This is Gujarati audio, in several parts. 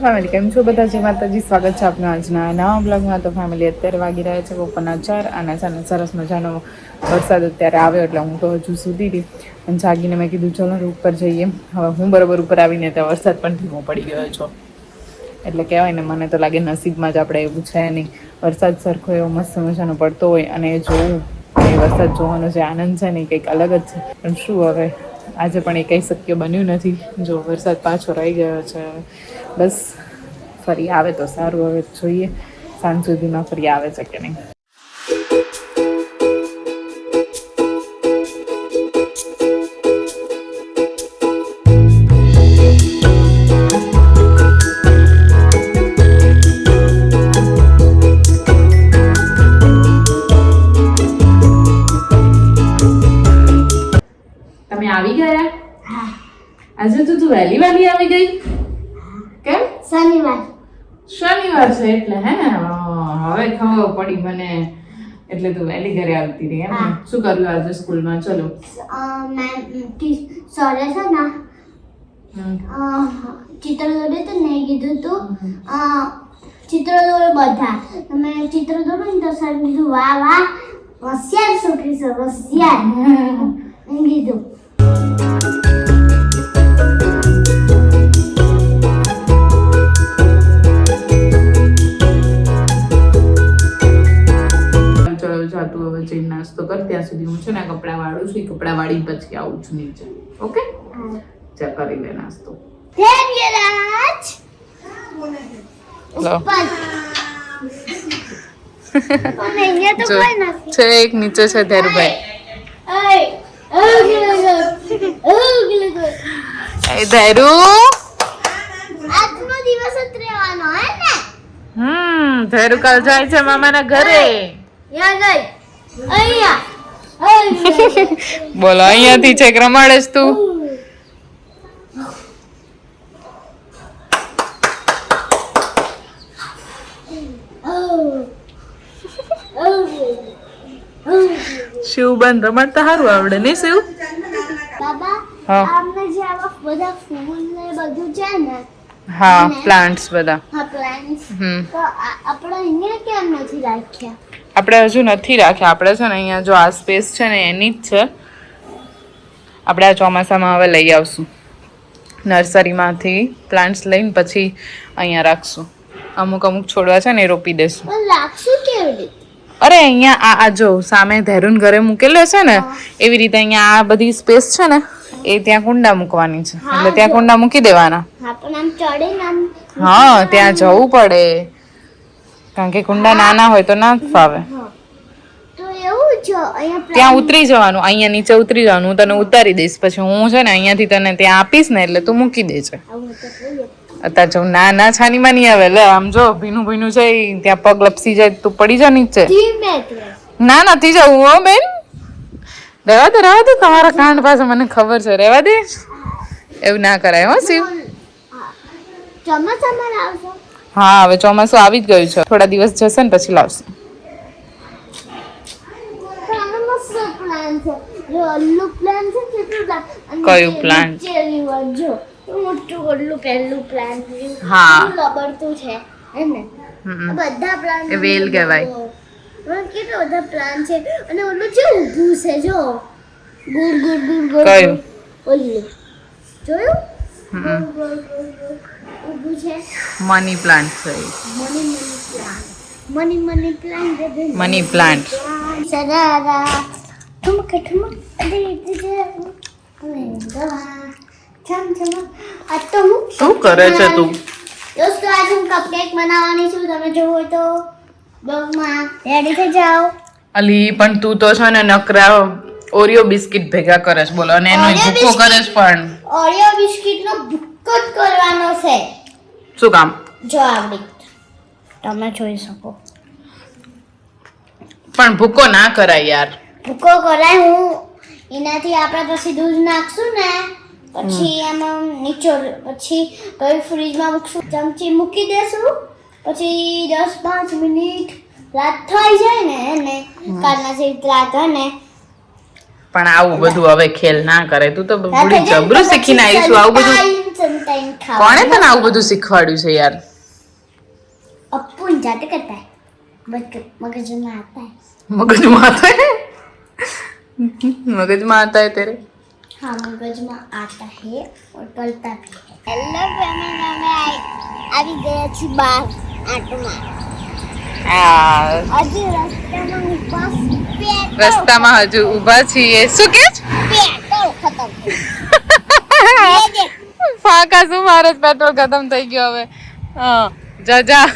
ફેમિલી, કેમ છો બધા? જે માતાજી, સ્વાગત છે આપના આજના નવા બ્લોગમાં. તો ફેમિલી અત્યારે વાગી રહ્યા છે બપોરના ચાર, અને છે સરસ મજાનો વરસાદ અત્યારે આવ્યો એટલે હું તો હજુ સુધી હતી અને જાગીને મેં કીધું, ચલો ઉપર જઈએ. હવે હું બરોબર ઉપર આવીને ત્યાં વરસાદ પણ ધીમો પડી ગયો છો. એટલે કહેવાય ને, મને તો લાગે નસીબમાં જ આપણે એવું છે નહીં. વરસાદ સરખો એવો મસ્ત મજાનો પડતો હોય અને એ જોવું એ વરસાદ જોવાનો જે આનંદ છે ને કંઈક અલગ જ છે. પણ શું હવે? આજે પણ એ કંઈ શક્ય બન્યું નથી. જો વરસાદ પાછો રહી ગયો છે, બસ ફરી આવે તો સારું, હવે જોઈએ. સાંજ સુધીમાં ફરી આવે છે કે નહીં. શનિવાર. શનિવાર છે એટલે હે? ને હવે ખબર પડી મને. એટલે તું વહેલી ઘરે આવતી રહી એમ શું કર્યું આજે સ્કૂલમાં? ચલો. સરે છે ને ચિત્ર દોરે તો નહીં કીધું તું. ચિત્ર દોરો બધા. તમે ચિત્ર દોરો ને તો સર કીધું વાહ વાહ હોશિયાર છોકરી છે હોશિયાર. કીધું. ત્યાં સુધી હું છે ને કપડાં વાળું છું એ કપડાં વાળી પછી આવું છું નીચે. ઓકે? ચા કરી લે નાસ્તો. છે એક નીચે છે ધેરુભાઈ. ધેરુ! આજનો દિવસ જ રહેવાનો હે ને? હમ ધેરુ કાલ જાય છે મામાના ઘરે. યા ગઈ. અહીંયા અહીંયા. બોલો અહીંયાથી છે રમાડે તું Oh. Oh. Oh. શિવબન રમાડતા સારું આવડે નહીં શિવ બાબા હા. આમને જે આવા બધા ફૂલ ને બધું છે ને હા પ્લાન્ટ્સ બધા. હા પ્લાન્ટ્સ તો આપણે અહીંયા કેમ નથી રાખ્યા? આપણે હજુ નથી રાખ્યા. આપણે છે ને અહીંયા જો આ સ્પેસ છે ને એની જ છે. આપણે આ ચોમાસામાં હવે લઈ આવશું. નર્સરીમાંથી પ્લાન્ટ્સ લઈને પછી અહીંયા રાખશું. અમુક અમુક છોડવા છે ને એ રોપી દેશું. રાખશું કેવી રીતે? અરે અહીંયા આ આ જો સામે ધેરુન ઘરે મૂકેલો છે ને એવી રીતે અહીંયા આ બધી સ્પેસ છે ને એ ત્યાં કુંડા મૂકવાની છે. એટલે ત્યાં કુંડા મૂકી દેવાના. હા ત્યાં જવું પડે. કારણ કે કુંડા નાના હોય તો ના ફાવે. ત્યાં ઉતરી જવાનું અહીંયા નીચે ઉતરી જવાનું. હું તને ઉતારી દઈશ. પછી હું છે ને અહીંયાથી તને ત્યાં આપીશ ને એટલે તું મૂકી દેજે અત્યારે જો ના ના છાની માની આવે. લે આમ જો ભીનું ભીનું છે ત્યાં પગ લપસી જાય તું પડી જા નીચે. ના નથી જવું હો બેન. રહેવા દે રહેવા દે તમારા કાંડ પાસે મને ખબર છે. રહેવા દે. એવું ના કરાય હો શિવ. હા. હવે ચોમાસું આવી જ ગયું છે. થોડા દિવસ જશે ને પછી લાવશે. કયું પ્લાન હા. બધા પ્લાન વેલ કહેવાય. કેટલા બધા પ્લાન છે. અને ઓલું જે ઊભું છે જો. ગુડ ગુડ ગુડ ગુડ કયું? ઓલું જોયું. ઊભું છે. મની પ્લાન્ટ છે. Money money plant money money plan દે દે મની પ્લાન્ટ સરારા ઠમક ઠુમક અરે તો હું શું કરે છે તું? દોસ્તો આજે હું કપકેક બનાવવાની છું. તમે જોવો તો. બ્લોગમાં રેડી થઈ જાઓ. અલી પણ તું તો છે ને નકરા ઓરિયો બિસ્કિટ ભેગા કરે છે. બોલો અને એનો ભૂકો biscuit? પણ. ઓરિયો બિસ્કિટનો ભૂકો જ કરવાનો છે. શું કામ? જો આવડી. તમે જોઈ શકો. પણ ભૂકો ના કરાય યાર. ભૂકો કરાય હું. એનાથી આપણે પછી દૂધ નાખશું ને. પછી એમાં નીચોડ પછી કઈ ફ્રીજમાં મૂકશું? ચમચી મૂકી દેશું. પછી દસ પાંચ મિનિટ રાત થઈ જાય ને એને કારના સીટ રાત ને પણ આવું બધું હવે ખેલ ના કરે. તું તો બુડી જબરું શીખીને આવીશું. આવું બધું કોણે તને આવું બધું શીખવાડ્યું છે યાર? અપ્પુ જાતે કરતા મગજમાં હતા મગજમાં હતા મગજમાં હતા તેરે હા મગજમાં આતા आता है और पलता भी है हेलो फैमिली में मैं अभी રસ્તામાં હજુ ઊભા છીએ. શું કે? દેખ, ફાકા શું? મારે પેટ્રોલ ખતમ થઈ ગયો હવે. હા જા જા.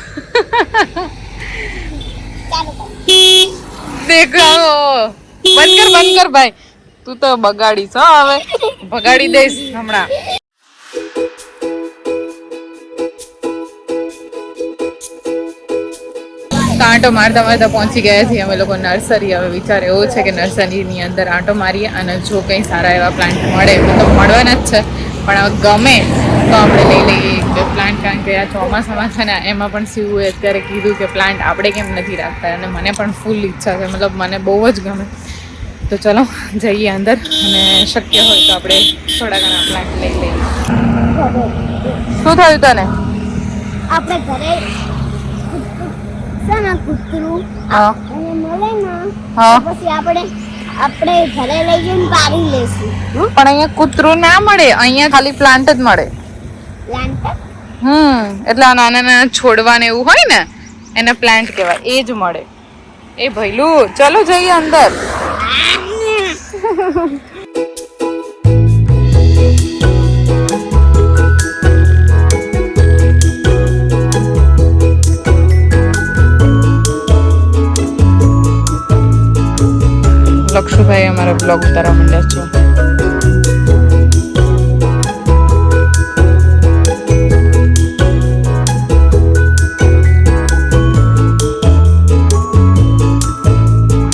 દેખાવો. બંધ કર બંધ કર ભાઈ. તું તો બગાડીશ હવે. બગાડી દઈશ હમણાં. આંટો મારતા મારતા પહોંચી ગયા છીએ. અમે લોકો નર્સરી હવે વિચાર એવો છે કે નર્સરીની અંદર આંટો મારીએ અને જો કંઈ સારા એવા પ્લાન્ટ મળે તો મળવાના જ છે. પણ ગમે તો આપણે લઈ લઈએ. પ્લાન્ટ કારણ કે આ ચોમાસામાં છે ને, એમાં પણ સીવું અત્યારે કીધું કે પ્લાન્ટ આપણે કેમ નથી રાખતા? અને મને પણ ફૂલ ઈચ્છા છે. મતલબ મને બહુ જ ગમે. તો ચલો, જઈએ અંદર. અને શક્ય હોય તો આપણે થોડા ઘણા પ્લાન્ટ લઈ લઈએ. શું થયું તને? આપણે ઘરે ને કૂતરું. અને મળે ને પછી આપણે આપણે ઘરે લઈ જઈને પાડી લેશું. પણ અહીંયા કૂતરું ના મળે અહીંયા ખાલી પ્લાન્ટ જ મળે. પ્લાન્ટ હમ એટલે આ નાના નાના છોડવા ને એવું હોય ને એને પ્લાન્ટ કહેવાય. એ જ મળે. એ ભઈલું ચલો જઈએ અંદર. બ્લોગ ઉતારવા માંડ્યા છે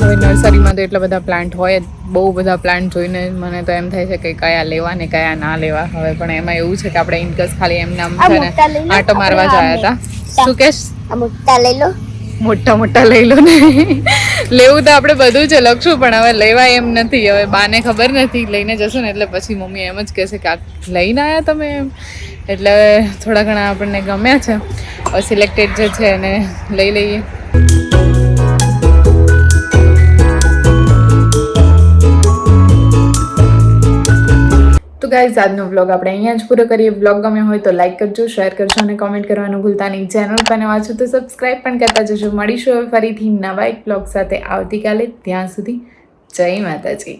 હવે નર્સરીમાં તો એટલા બધા પ્લાન્ટ હોય બહુ બધા પ્લાન્ટ જોઈને મને તો એમ થાય છે કે કયા લેવા ને કયા ના લેવા. હવે પણ એમાં એવું છે કે આપણે ઇન્કસ ખાલી એમ નામ આ છે ને આટો મારવા જયા હતા. શું કેશ? મોટા લઈ લો. મોટા મોટા લઈ લો ને. લેવું તો આપણે બધું જ લખશું, પણ હવે લેવાય એમ નથી. હવે બાને ખબર નથી, લઈને જશું ને એટલે પછી મમ્મી એમ જ કહેશે કે લઈને આવ્યા તમે એમ. એટલે થોડા ઘણા આપણને ગમ્યા છે. સિલેક્ટેડ જે છે એને લઈ લઈએ. તો ગાઈઝ આજનો વ્લોગ આપણે અહીંયા જ પૂરો કરીએ. વ્લોગ ગમ્યો હોય તો લાઈક કરજો શેર કરજો અને કોમેન્ટ કરવાનું ભૂલતા નહીં. ચેનલ પર નવા છો તો સબસ્ક્રાઈબ પણ કરતા જજો. મળીશું હવે ફરીથી નવા એક વ્લોગ સાથે આવતીકાલે. ત્યાં સુધી જય માતાજી.